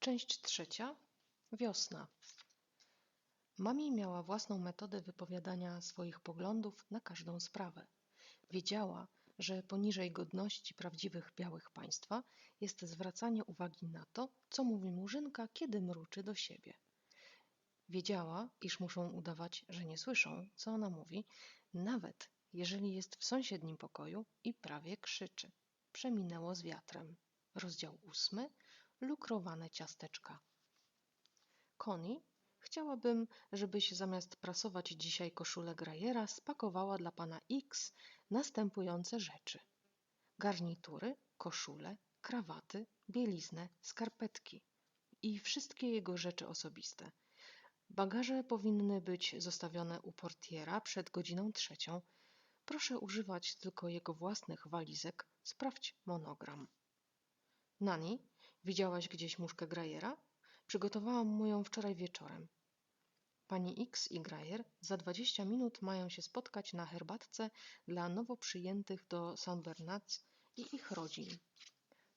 Część trzecia. Wiosna. Mami miała własną metodę wypowiadania swoich poglądów na każdą sprawę. Wiedziała, że poniżej godności prawdziwych białych państwa jest zwracanie uwagi na to, co mówi murzynka, kiedy mruczy do siebie. Wiedziała, iż muszą udawać, że nie słyszą, co ona mówi, nawet jeżeli jest w sąsiednim pokoju i prawie krzyczy. Przeminęło z wiatrem. Rozdział ósmy. Lukrowane ciasteczka. Connie, chciałabym, żebyś zamiast prasować dzisiaj koszulę Grajera, spakowała dla pana X następujące rzeczy. Garnitury, koszule, krawaty, bieliznę, skarpetki i wszystkie jego rzeczy osobiste. Bagaże powinny być zostawione u portiera przed godziną trzecią. Proszę używać tylko jego własnych walizek. Sprawdź monogram. Nani, widziałaś gdzieś muszkę Grajera? Przygotowałam mu ją wczoraj wieczorem. Pani X i Grajer za dwadzieścia minut mają się spotkać na herbatce dla nowo przyjętych do St. Bernards i ich rodzin.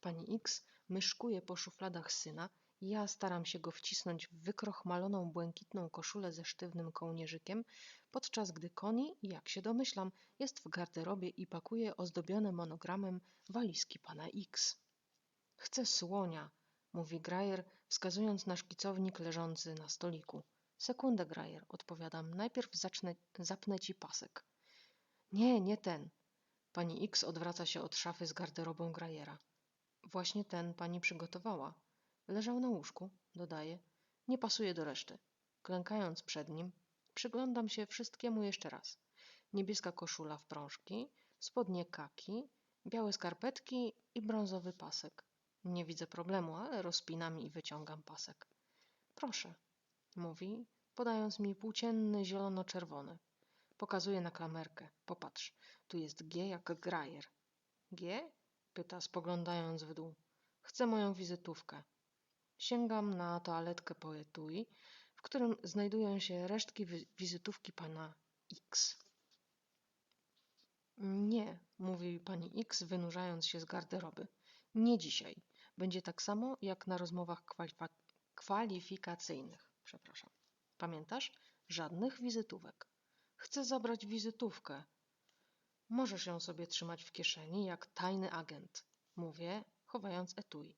Pani X myszkuje po szufladach syna, ja staram się go wcisnąć w wykrochmaloną błękitną koszulę ze sztywnym kołnierzykiem, podczas gdy Connie, jak się domyślam, jest w garderobie i pakuje ozdobione monogramem walizki pana X. Chcę słonia, mówi Grajer, wskazując na szkicownik leżący na stoliku. Sekundę, Grajer, odpowiadam. Najpierw zacznę, zapnę ci pasek. Nie, nie ten. Pani X odwraca się od szafy z garderobą Grajera. Właśnie ten pani przygotowała. Leżał na łóżku, dodaje. Nie pasuje do reszty. Klękając przed nim, przyglądam się wszystkiemu jeszcze raz. Niebieska koszula w prążki, spodnie kaki, białe skarpetki i brązowy pasek. Nie widzę problemu, ale rozpinam i wyciągam pasek. Proszę, mówi, podając mi płócienny zielono-czerwony. Pokazuje na klamerkę. Popatrz, tu jest G jak Grajer. G? pyta, spoglądając w dół. Chcę moją wizytówkę. Sięgam na toaletkę po etui, w którym znajdują się resztki wi wizytówki pana X. Nie, mówi pani X, wynurzając się z garderoby. Nie dzisiaj. Będzie tak samo jak na rozmowach kwalifikacyjnych. Przepraszam. Pamiętasz? Żadnych wizytówek. Chcę zabrać wizytówkę. Możesz ją sobie trzymać w kieszeni jak tajny agent. Mówię, chowając etui.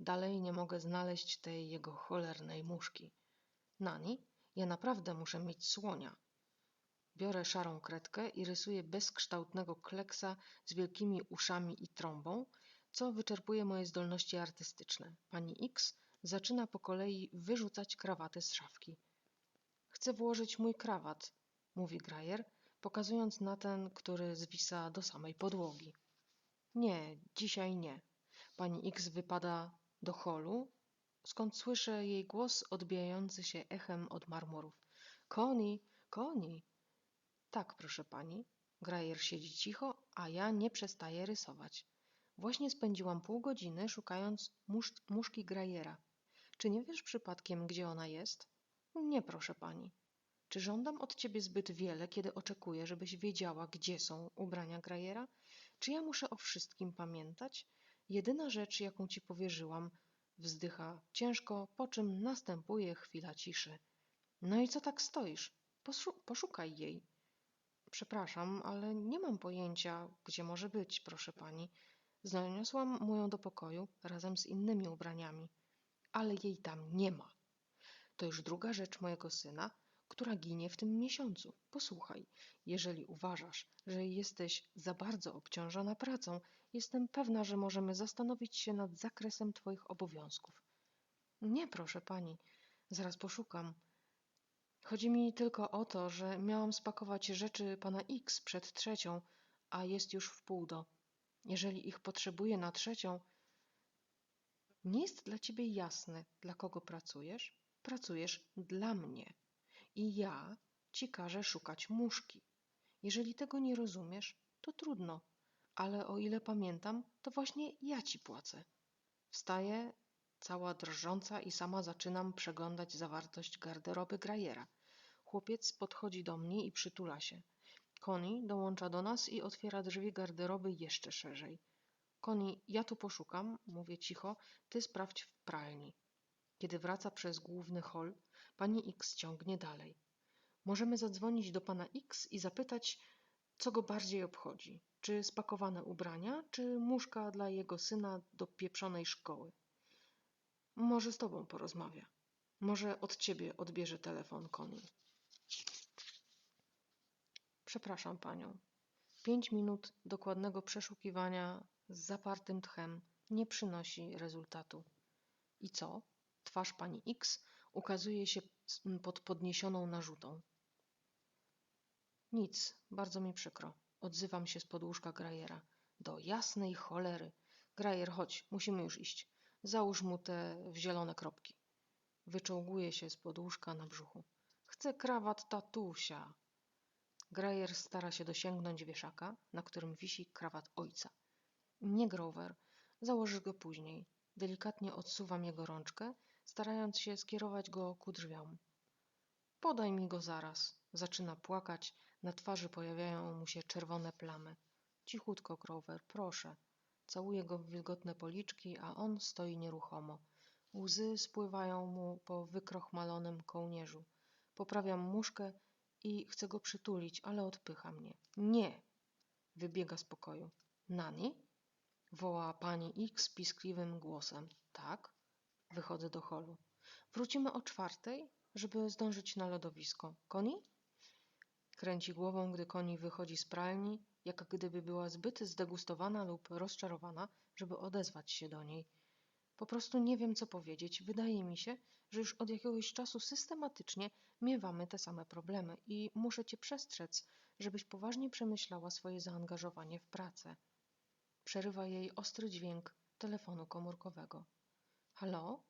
Dalej nie mogę znaleźć tej jego cholernej muszki. Nani, ja naprawdę muszę mieć słonia. Biorę szarą kredkę i rysuję bezkształtnego kleksa z wielkimi uszami i trąbą, co wyczerpuje moje zdolności artystyczne. Pani X zaczyna po kolei wyrzucać krawaty z szafki. Chcę włożyć mój krawat, mówi Grajer, pokazując na ten, który zwisa do samej podłogi. Nie, dzisiaj nie. Pani X wypada do holu, skąd słyszę jej głos odbijający się echem od marmurów. Koni, koni. Tak, proszę pani. Grajer siedzi cicho, a ja nie przestaję rysować. Właśnie spędziłam pół godziny szukając musz muszki Grajera. Czy nie wiesz przypadkiem, gdzie ona jest? Nie, proszę pani. Czy żądam od ciebie zbyt wiele, kiedy oczekuję, żebyś wiedziała, gdzie są ubrania Grajera? Czy ja muszę o wszystkim pamiętać? Jedyna rzecz, jaką ci powierzyłam, wzdycha ciężko, po czym następuje chwila ciszy. No i co tak stoisz? Poszu poszukaj jej. Przepraszam, ale nie mam pojęcia, gdzie może być, proszę pani. Zaniosłam mu ją do pokoju razem z innymi ubraniami, ale jej tam nie ma. To już druga rzecz mojego syna, która ginie w tym miesiącu. Posłuchaj, jeżeli uważasz, że jesteś za bardzo obciążona pracą, jestem pewna, że możemy zastanowić się nad zakresem Twoich obowiązków. Nie, proszę pani, zaraz poszukam. Chodzi mi tylko o to, że miałam spakować rzeczy pana X przed trzecią, a jest już w pół do. Jeżeli ich potrzebuję na trzecią, nie jest dla ciebie jasne, dla kogo pracujesz? Pracujesz dla mnie. I ja ci każę szukać muszki. Jeżeli tego nie rozumiesz, to trudno, ale o ile pamiętam, to właśnie ja ci płacę. Wstaję, cała drżąca i sama zaczynam przeglądać zawartość garderoby Grajera. Chłopiec podchodzi do mnie i przytula się. Connie dołącza do nas i otwiera drzwi garderoby jeszcze szerzej. Koni, ja tu poszukam, mówię cicho, ty sprawdź w pralni. Kiedy wraca przez główny hol, pani X ciągnie dalej. Możemy zadzwonić do pana X i zapytać, co go bardziej obchodzi. Czy spakowane ubrania, czy muszka dla jego syna do pieprzonej szkoły. Może z tobą porozmawia. Może od ciebie odbierze telefon Koni. Przepraszam panią. Pięć minut dokładnego przeszukiwania z zapartym tchem nie przynosi rezultatu. I co? Twarz pani X ukazuje się pod podniesioną narzutą. Nic, bardzo mi przykro. Odzywam się z podłóżka Grajera. Do jasnej cholery. Grajer, chodź, musimy już iść. Załóż mu te w zielone kropki. Wyczołguje się z podłóżka na brzuchu. Chcę krawat tatusia. Grajer stara się dosięgnąć wieszaka, na którym wisi krawat ojca. Nie, Grover. Założysz go później. Delikatnie odsuwam jego rączkę, starając się skierować go ku drzwiom. Podaj mi go zaraz. Zaczyna płakać, na twarzy pojawiają mu się czerwone plamy. Cichutko, Grover, proszę. Całuję go w wilgotne policzki, a on stoi nieruchomo. Łzy spływają mu po wykrochmalonym kołnierzu. Poprawiam muszkę i chcę go przytulić, ale odpycha mnie. Nie! Wybiega z pokoju. Nani? Woła pani X piskliwym głosem. Tak? Wychodzę do holu. Wrócimy o czwartej, żeby zdążyć na lodowisko. Koni? Kręci głową, gdy koni wychodzi z pralni, jak gdyby była zbyt zdegustowana lub rozczarowana, żeby odezwać się do niej. Po prostu nie wiem, co powiedzieć. Wydaje mi się, że już od jakiegoś czasu systematycznie miewamy te same problemy i muszę cię przestrzec, żebyś poważnie przemyślała swoje zaangażowanie w pracę. Przerywa jej ostry dźwięk telefonu komórkowego. Halo?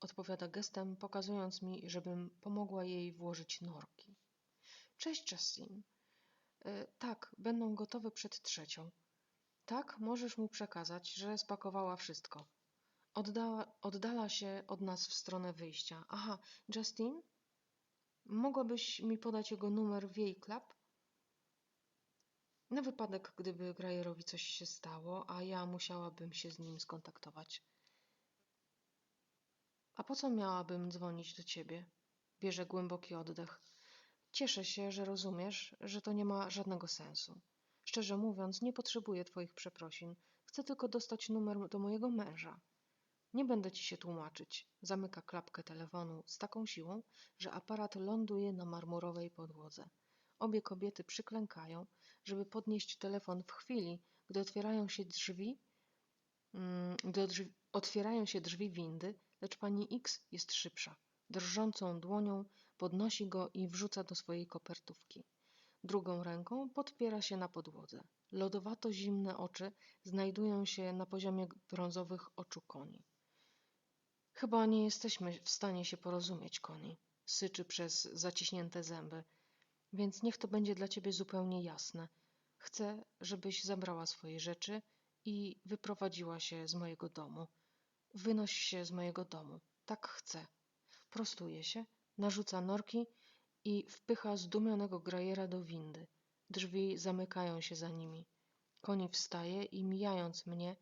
Odpowiada gestem, pokazując mi, żebym pomogła jej włożyć norki. Cześć, Justin. E, tak, będą gotowe przed trzecią. Tak, możesz mu przekazać, że spakowała wszystko. Oddala, oddala się od nas w stronę wyjścia. Aha, Justin? Mogłabyś mi podać jego numer w jej klap? Na wypadek, gdyby Grajerowi coś się stało, a ja musiałabym się z nim skontaktować. A po co miałabym dzwonić do ciebie? Bierze głęboki oddech. Cieszę się, że rozumiesz, że to nie ma żadnego sensu. Szczerze mówiąc, nie potrzebuję twoich przeprosin. Chcę tylko dostać numer do mojego męża. Nie będę ci się tłumaczyć. Zamyka klapkę telefonu z taką siłą, że aparat ląduje na marmurowej podłodze. Obie kobiety przyklękają, żeby podnieść telefon w chwili, gdy otwierają się drzwi, mm, gdy otwierają się drzwi windy, lecz pani X jest szybsza. Drżącą dłonią podnosi go i wrzuca do swojej kopertówki. Drugą ręką podpiera się na podłodze. Lodowato zimne oczy znajdują się na poziomie brązowych oczu koni. Chyba nie jesteśmy w stanie się porozumieć, Koni, syczy przez zaciśnięte zęby, więc niech to będzie dla ciebie zupełnie jasne. Chcę, żebyś zabrała swoje rzeczy i wyprowadziła się z mojego domu. Wynoś się z mojego domu. Tak chcę. Prostuje się, narzuca norki i wpycha zdumionego grajera do windy. Drzwi zamykają się za nimi. Koni wstaje i mijając mnie,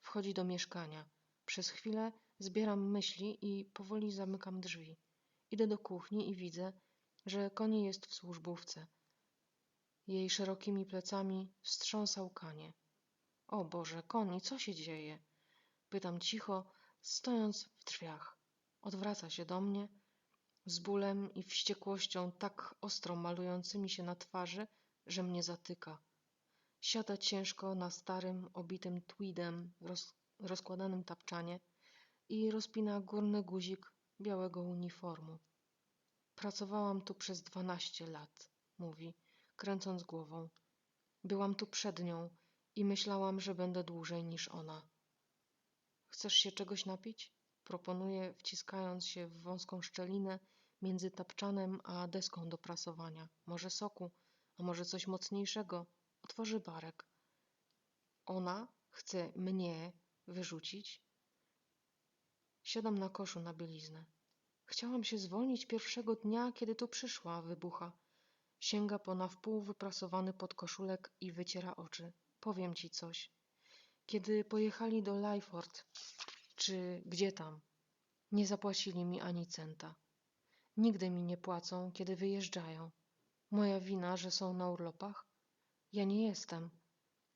wchodzi do mieszkania. Przez chwilę zbieram myśli i powoli zamykam drzwi. Idę do kuchni i widzę, że Koni jest w służbówce. Jej szerokimi plecami wstrząsa łkanie. O Boże, Koni, co się dzieje? Pytam cicho, stojąc w drzwiach. Odwraca się do mnie z bólem i wściekłością tak ostro malującymi się na twarzy, że mnie zatyka. Siada ciężko na starym, obitym tweedem roz, rozkładanym tapczanie i rozpina górny guzik białego uniformu. Pracowałam tu przez dwanaście lat, mówi, kręcąc głową. Byłam tu przed nią i myślałam, że będę dłużej niż ona. Chcesz się czegoś napić? Proponuje, wciskając się w wąską szczelinę między tapczanem a deską do prasowania. Może soku, a może coś mocniejszego. Otworzy barek. Ona chce mnie wyrzucić? Siadam na koszu na bieliznę. Chciałam się zwolnić pierwszego dnia, kiedy tu przyszła, wybucha. Sięga po na wpół wyprasowany podkoszulek i wyciera oczy. Powiem ci coś. Kiedy pojechali do Lyford, czy gdzie tam, nie zapłacili mi ani centa. Nigdy mi nie płacą, kiedy wyjeżdżają. Moja wina, że są na urlopach? Ja nie jestem.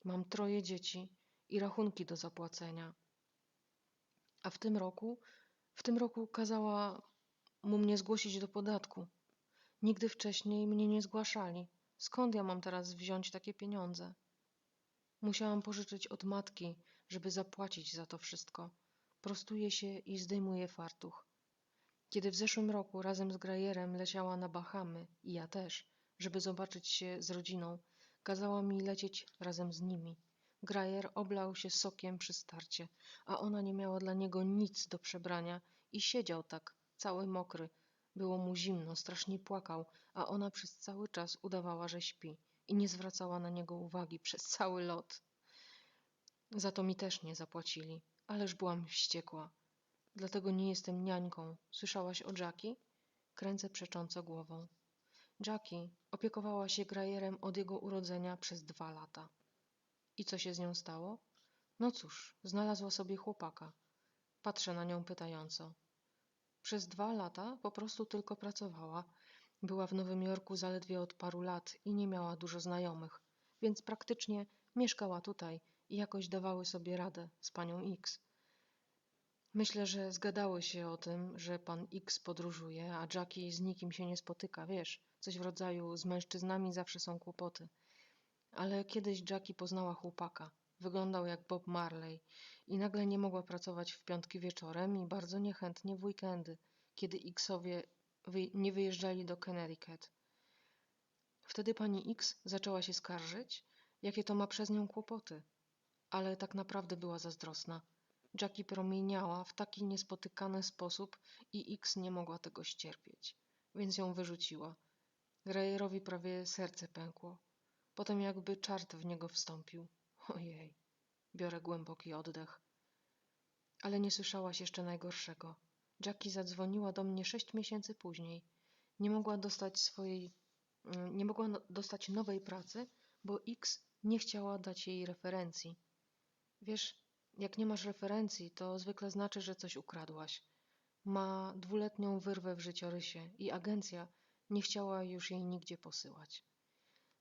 Mam troje dzieci i rachunki do zapłacenia. A w tym roku, w tym roku kazała mu mnie zgłosić do podatku. Nigdy wcześniej mnie nie zgłaszali. Skąd ja mam teraz wziąć takie pieniądze? Musiałam pożyczyć od matki, żeby zapłacić za to wszystko. Prostuję się i zdejmuję fartuch. Kiedy w zeszłym roku razem z Grajerem leciała na Bahamy i ja też, żeby zobaczyć się z rodziną, kazała mi lecieć razem z nimi. Grajer oblał się sokiem przy starcie, a ona nie miała dla niego nic do przebrania i siedział tak, cały mokry. Było mu zimno, strasznie płakał, a ona przez cały czas udawała, że śpi i nie zwracała na niego uwagi przez cały lot. Za to mi też nie zapłacili, ależ byłam wściekła. Dlatego nie jestem niańką. Słyszałaś o Jackie? Kręcę przecząco głową. Jackie opiekowała się Grajerem od jego urodzenia przez dwa lata. I co się z nią stało? No cóż, znalazła sobie chłopaka. Patrzę na nią pytająco. Przez dwa lata po prostu tylko pracowała. Była w Nowym Jorku zaledwie od paru lat i nie miała dużo znajomych, więc praktycznie mieszkała tutaj i jakoś dawały sobie radę z panią X. Myślę, że zgadały się o tym, że pan X podróżuje, a Jackie z nikim się nie spotyka, wiesz, coś w rodzaju z mężczyznami zawsze są kłopoty. Ale kiedyś Jackie poznała chłopaka. Wyglądał jak Bob Marley i nagle nie mogła pracować w piątki wieczorem i bardzo niechętnie w weekendy, kiedy Xowie wy nie wyjeżdżali do Connecticut. Wtedy pani X zaczęła się skarżyć, jakie to ma przez nią kłopoty. Ale tak naprawdę była zazdrosna. Jackie promieniała w taki niespotykany sposób i X nie mogła tego ścierpieć, więc ją wyrzuciła. Grajerowi prawie serce pękło. Potem jakby czart w niego wstąpił. Ojej, biorę głęboki oddech. Ale nie słyszałaś jeszcze najgorszego. Jackie zadzwoniła do mnie sześć miesięcy później. Nie mogła dostać swojej, mm, nie mogła no- dostać nowej pracy, bo X nie chciała dać jej referencji. Wiesz, jak nie masz referencji, to zwykle znaczy, że coś ukradłaś. Ma dwuletnią wyrwę w życiorysie i agencja nie chciała już jej nigdzie posyłać.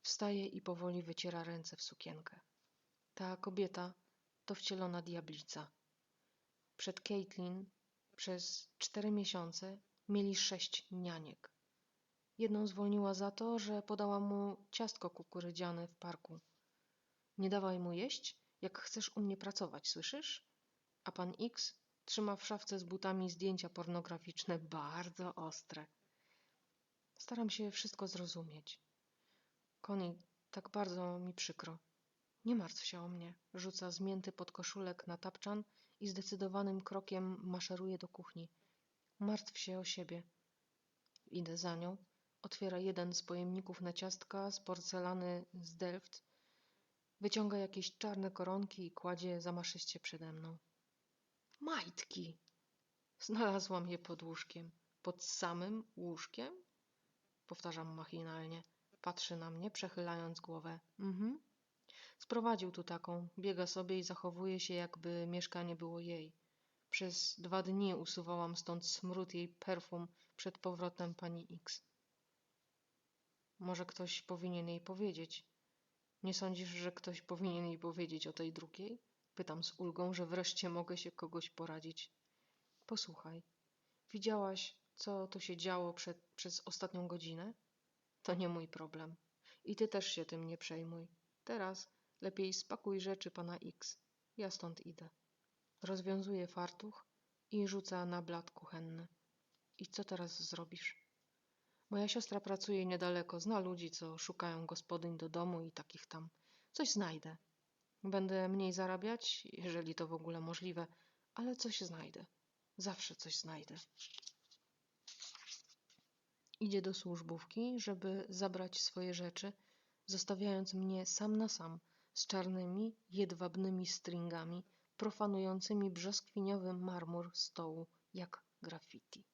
Wstaje i powoli wyciera ręce w sukienkę. Ta kobieta to wcielona diablica. Przed Caitlin przez cztery miesiące mieli sześć nianiek. Jedną zwolniła za to, że podała mu ciastko kukurydziane w parku. Nie dawaj mu jeść, jak chcesz u mnie pracować, słyszysz? A pan X trzyma w szafce z butami zdjęcia pornograficzne, bardzo ostre. Staram się wszystko zrozumieć. Connie, tak bardzo mi przykro. Nie martw się o mnie. Rzuca zmięty podkoszulek na tapczan i zdecydowanym krokiem maszeruje do kuchni. Martw się o siebie. Idę za nią. Otwiera jeden z pojemników na ciastka z porcelany z Delft. Wyciąga jakieś czarne koronki i kładzie zamaszyście przede mną. Majtki! Znalazłam je pod łóżkiem. Pod samym łóżkiem? Powtarzam machinalnie. Patrzy na mnie, przechylając głowę. Mhm. Sprowadził tu taką, biega sobie i zachowuje się, jakby mieszkanie było jej. Przez dwa dni usuwałam stąd smród jej perfum przed powrotem pani X. Może ktoś powinien jej powiedzieć. Nie sądzisz, że ktoś powinien jej powiedzieć o tej drugiej? Pytam z ulgą, że wreszcie mogę się kogoś poradzić. Posłuchaj, widziałaś, co tu się działo przed, przez ostatnią godzinę? To nie mój problem. I ty też się tym nie przejmuj. Teraz lepiej spakuj rzeczy pana X. Ja stąd idę. Rozwiązuje fartuch i rzuca na blat kuchenny. I co teraz zrobisz? Moja siostra pracuje niedaleko, zna ludzi, co szukają gospodyń do domu i takich tam. Coś znajdę. Będę mniej zarabiać, jeżeli to w ogóle możliwe, ale coś znajdę. Zawsze coś znajdę. Idzie do służbówki, żeby zabrać swoje rzeczy, zostawiając mnie sam na sam z czarnymi, jedwabnymi stringami, profanującymi brzoskwiniowy marmur stołu jak graffiti.